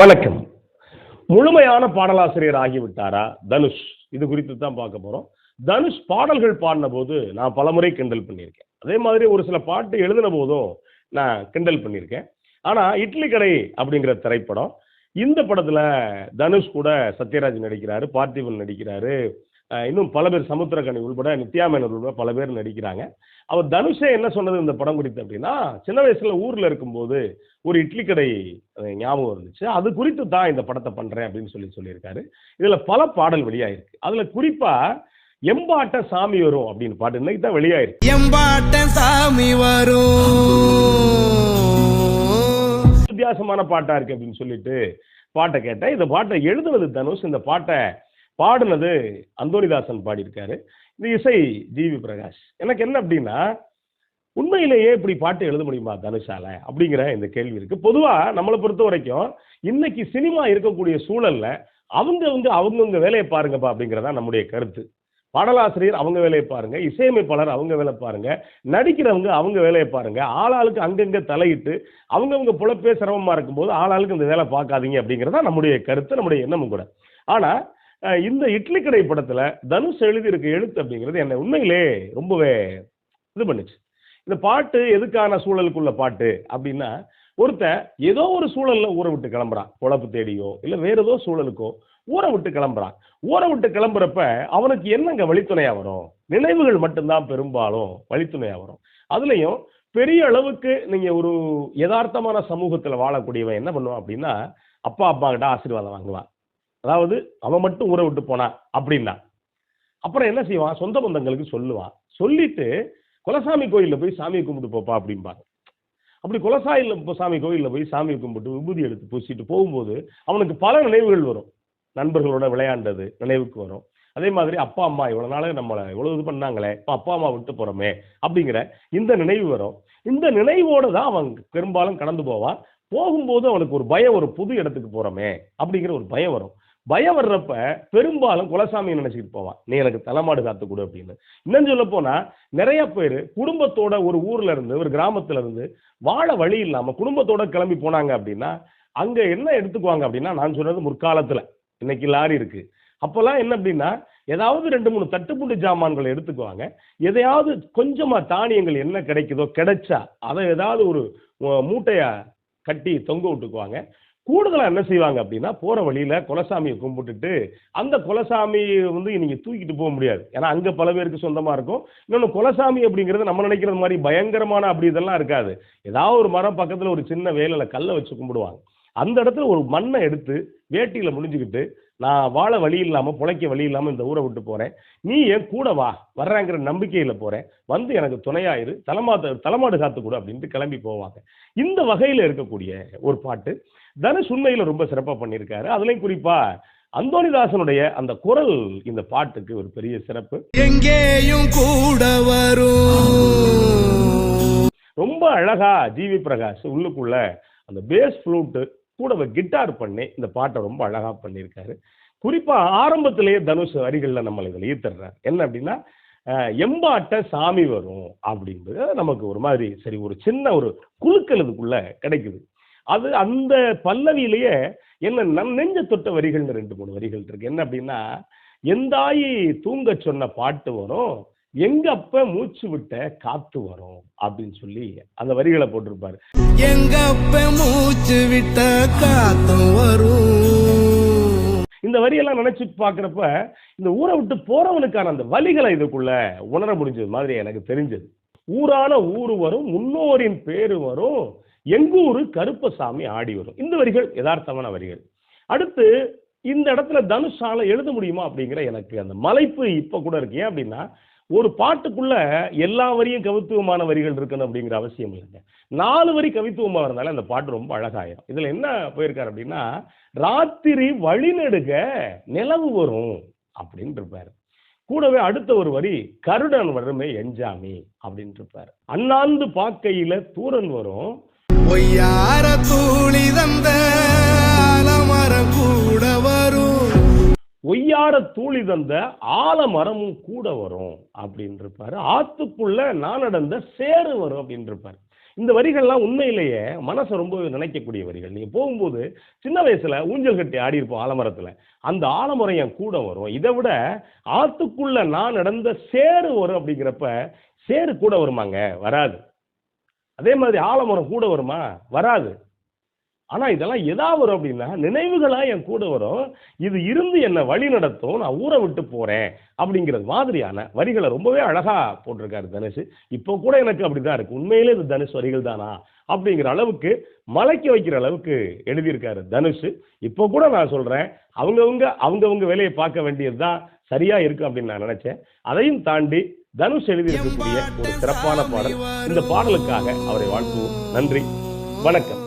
வணக்கம். முழுமையான பாடலாசிரியர் ஆகிவிட்டாரா தனுஷ்? இது குறித்து தான் பார்க்க போறோம். தனுஷ் பாடல்கள் பாடின போது நான் பலமுறை கிண்டல் பண்ணியிருக்கேன். அதே மாதிரி ஒரு சில பாட்டு எழுதின போதும் நான் கிண்டல் பண்ணியிருக்கேன். ஆனா இட்லி கடை அப்படிங்கிற திரைப்படம் இந்த படத்துல தனுஷ் கூட சத்யராஜ் நடிக்கிறாரு பார்த்திபன் நடிக்கிறாரு இன்னும் பல பேர் சமுத்திரகனி உள்பட நித்யா மேனன் உள்பட பல பேர் நடிக்கிறாங்க. அவர் தனுஷே என்ன சொன்னது இந்த படம் குறித்து அப்படின்னா சின்ன வயசுல ஊர்ல இருக்கும்போது ஒரு இட்லி கடை ஞாபகம் இருந்துச்சு. அது குறித்து தான் இந்த படத்தை பண்றேன் அப்படின்னு சொல்லி சொல்லியிருக்காரு. இதுல பல பாடல் வெளியாயிருக்கு. அதுல குறிப்பா எம்பாட்ட சாமி வரும் அப்படின்னு பாட்டு இன்னைக்கு தான் வெளியாயிருக்கு. எம்பாட்ட சாமி வரும். வித்தியாசமான பாட்டா இருக்கு அப்படின்னு சொல்லிட்டு பாட்டை கேட்டேன். இந்த பாட்டை எழுதுனது தனுஷ். இந்த பாட்டை பாடினது அந்தோனிதாசன் பாடியிருக்காரு. இந்த இசை ஜிவி பிரகாஷ். எனக்கு என்ன அப்படின்னா உண்மையிலேயே இப்படி பாட்டு எழுத முடியுமா தனுஷால? அப்படிங்கிற இந்த கேள்வி இருக்கு. பொதுவா நம்மளை பொறுத்த வரைக்கும் இன்னைக்கு சினிமா இருக்கக்கூடிய சூழல்ல அவங்கவங்க அவங்கவுங்க வேலையை பாருங்கப்பா அப்படிங்கிறதா நம்முடைய கருத்து. பாடலாசிரியர் அவங்க வேலையை பாருங்க இசையமைப்பாளர் அவங்க வேலை பாருங்க நடிக்கிறவங்க அவங்க வேலையை பாருங்க ஆளாளுக்கு அங்கங்க தலையிட்டு அவங்கவுங்க புலப்பே சிரமமா இருக்கும்போது ஆளாளுக்கு இந்த வேலை பார்க்காதீங்க அப்படிங்கிறதா நம்முடைய கருத்து நம்முடைய எண்ணமும் கூட. ஆனா இந்த இட்லி கடை படத்துல தனுஷ் எழுதியிருக்க எழுத்து அப்படிங்கிறது என்னை உண்மையிலே ரொம்பவே இது பண்ணுச்சு. இந்த பாட்டு எதுக்கான சூழலுக்குள்ள பாட்டு அப்படின்னா ஒருத்தன் ஏதோ ஒரு சூழல்ல ஊரை விட்டு கிளம்புறான். பொழப்பு தேடியோ இல்ல வேற ஏதோ சூழலுக்கோ ஊரை விட்டு கிளம்புறான். ஊரை விட்டு கிளம்புறப்ப அவனுக்கு என்னங்க வழித்துணையா வரும்? நினைவுகள் மட்டும்தான் பெரும்பாலும் வழித்துணையா வரும். அதுலயும் பெரிய அளவுக்கு நீங்க ஒரு யதார்த்தமான சமூகத்துல வாழக்கூடியவன் என்ன பண்ணுவான் அப்படின்னா அப்பா அப்பா கிட்ட ஆசீர்வாதம் வாங்குவான். அதாவது அவன் மட்டும் ஊரை விட்டு போனான் அப்படின்னா. அப்புறம் என்ன செய்வான்? சொந்த பந்தங்களுக்கு சொல்லுவான். சொல்லிட்டு குலசாமி கோயிலில் போய் சாமியை கும்பிட்டு போப்பா அப்படிம்பாங்க. அப்படி குலசாயில் சாமி கோயிலில் போய் சாமியை கும்பிட்டு விபூதி எடுத்து பூசிட்டு போகும்போது அவனுக்கு பல நினைவுகள் வரும். நண்பர்களோட விளையாண்டது நினைவுக்கு வரும். அதே மாதிரி அப்பா அம்மா இவ்வளோ நாளே நம்மளை இவ்வளோ இது பண்ணாங்களே இப்போ அப்பா அம்மா விட்டு போகிறோமே அப்படிங்கிற இந்த நினைவு வரும். இந்த நினைவோடு தான் அவன் பெரும்பாலும் கடந்து போவான். போகும்போது அவனுக்கு ஒரு பயம் ஒரு புது இடத்துக்கு போகிறோமே அப்படிங்கிற ஒரு பயம் வரும். பயம் வர்றப்ப பெரும்பாலும் குலசாமியை நினைச்சிட்டு போவான். நீ எனக்கு தலைமாடு காத்து கொடு அப்படின்னு. இன்னும் சொல்ல போனா நிறைய பேர் குடும்பத்தோட ஒரு ஊர்ல இருந்து ஒரு கிராமத்துல இருந்து வாழ வழி இல்லாம குடும்பத்தோட கிளம்பி போனாங்க அப்படின்னா அங்க என்ன எடுத்துக்குவாங்க அப்படின்னா நான் சொன்னது முற்காலத்துல. இன்னைக்கு லாரி இருக்கு. அப்போல்லாம் என்ன அப்படின்னா ஏதாவது ரெண்டு மூணு தட்டுப்புண்டு ஜாமான்களை எடுத்துக்குவாங்க. எதையாவது கொஞ்சமாக தானியங்கள் என்ன கிடைக்குதோ கிடைச்சா அதை ஏதாவது ஒரு மூட்டையை கட்டி தொங்க விட்டுக்குவாங்க. கூடுதலாக என்ன செய்வாங்க அப்படின்னா போகிற வழியில் குலசாமியை கும்பிட்டுட்டு அந்த குலசாமியை வந்து நீங்கள் தூக்கிட்டு போக முடியாது. ஏன்னா அங்கே பல பேருக்கு சொந்தமாக இருக்கும். இன்னொன்று குலசாமி அப்படிங்கிறது நம்ம நினைக்கிறது மாதிரி பயங்கரமான அப்படி இதெல்லாம் இருக்காது. ஏதாவது ஒரு மரம் பக்கத்தில் ஒரு சின்ன வேலையில் கல்லை வச்சு கும்பிடுவாங்க. அந்த இடத்துல ஒரு மண்ணை எடுத்து வேட்டியில் முடிஞ்சுக்கிட்டு நான் வாழ வழி இல்லாம பிழைக்க வழி இல்லாம இந்த ஊரை விட்டு போறேன். நீ என் கூட வா வர்றேங்கிற நம்பிக்கையில போறேன். வந்து எனக்கு துணையாயிரு தலைமாடு தலைமாடு காத்து கொடு அப்படின்ட்டு கிளம்பி போவாங்க. இந்த வகையில இருக்கக்கூடிய ஒரு பாட்டு தனுஷ் உண்மையில ரொம்ப சிறப்பா பண்ணியிருக்காரு. அதுலயும் குறிப்பா அந்தோணிதாசனுடைய அந்த குரல் இந்த பாட்டுக்கு ஒரு பெரிய சிறப்பு. எங்கேயும் கூட வரும். ரொம்ப அழகா ஜிவி பிரகாஷ் உள்ளுக்குள்ள அந்த பேஸ் ஃப்ளூட்டு கூட கிட்டார் பண்ணி இந்த பாட்டை ரொம்ப அழகாக பண்ணியிருக்காரு. குறிப்பாக ஆரம்பத்திலேயே தனுஷ் வரிகளில் நம்மளை இதில் ஈர்த்துடுறார் என்ன அப்படின்னா எம்பாட்ட சாமி வரும் அப்படின்றது நமக்கு ஒரு மாதிரி சரி ஒரு சின்ன ஒரு குழுக்கள் இதுக்குள்ளே கிடைக்குது. அது அந்த பல்லவியிலேயே என்ன நம் நெஞ்ச தொட்ட வரிகள்னு ரெண்டு மூணு வரிகள் இருக்கு. என்ன அப்படின்னா எந்தாயி தூங்க சொன்ன பாட்டு வரும் எங்க அப்ப மூச்சு விட்ட காத்து வரும் அப்படின்னு சொல்லி அந்த வரிகளை போட்டிருப்பாரு. எங்க அப்ப மூச்சு விட்ட காத்தும் வரும்? இந்த வரியெல்லாம் நினைச்சு பார்க்கறப்ப இந்த ஊரை விட்டு போறவனுக்கான அந்த வலிகளை இதுக்குள்ள உணர முடிஞ்சது மாதிரி எனக்கு தெரிஞ்சது. ஊரான ஊரு வரும் முன்னோரின் பேரு வரும் எங்கூரு கருப்பசாமி ஆடி வரும். இந்த வரிகள் யதார்த்தமான வரிகள். அடுத்து இந்த இடத்துல தனுஷால எழுத முடியுமா அப்படிங்கிற எனக்கு அந்த மலைப்பு இப்ப கூட இருக்கு. ஏன் அப்படின்னா ஒரு பாட்டுக்குள்ள எல்லா வரியும் கவித்துவமான வரிகள் இருக்கணும் அப்படிங்கிற அவசியம் இல்லைங்க. நாலு வரி கவித்துவமாக இருந்தாலும் அந்த பாட்டு ரொம்ப அழகாயிரும். இதில் என்ன போயிருக்காரு அப்படின்னா ராத்திரி வழிநெடுக நிலவு வரும் அப்படின்னு இருப்பார். கூடவே அடுத்த ஒரு வரி கருடன் வருமே எஞ்சாமி அப்படின்னு இருப்பார். அண்ணாந்து பாக்கையில தூரன் வரும். ஒய்யார தூளி தந்த ஒய்யார தூளி தந்த ஆலமரமும் கூட வரும் அப்படின்னு இருப்பாரு ஆத்துக்குள்ள நான் நடந்த சேறு வரும் அப்படின்னு இருப்பாரு இந்த வரிகள்லாம் உண்மையிலேயே மனசை ரொம்ப நினைக்கக்கூடிய வரிகள். நீங்க போகும்போது சின்ன வயசுல ஊஞ்சல் கட்டி ஆடி இருப்போம் ஆலமரத்துல. அந்த ஆலமரம் என் கூட வரும். இதை விட ஆத்துக்குள்ள நான் நடந்த சேறு வரும் அப்படிங்கிறப்ப சேறு கூட வருமாங்க? வராது. அதே மாதிரி ஆலமரம் கூட வருமா? வராது. ஆனால் இதெல்லாம் எதா வரும் அப்படின்னா நினைவுகளாக என் கூட வரும். இது இருந்து என்னை வழி நடத்தும். நான் ஊரை விட்டு போகிறேன் அப்படிங்கிறது மாதிரியான வரிகளை ரொம்பவே அழகாக போட்டிருக்காரு தனுஷ். இப்போ கூட எனக்கு அப்படி தான் இருக்குது உண்மையிலே இது தனுஷ் வரிகள் தானா? அப்படிங்கிற அளவுக்கு மலைக்க வைக்கிற அளவுக்கு எழுதியிருக்காரு தனுஷ். இப்போ கூட நான் சொல்கிறேன் அவங்கவுங்க அவங்கவுங்க வேலையை பார்க்க வேண்டியது தான் சரியாக இருக்கும் அப்படின்னு நான் நினச்சேன். அதையும் தாண்டி தனுஷ் எழுதியிருக்கக்கூடிய ஒரு சிறப்பான பாடல். இந்த பாடலுக்காக அவரை வாழ்த்துவோம். நன்றி. வணக்கம்.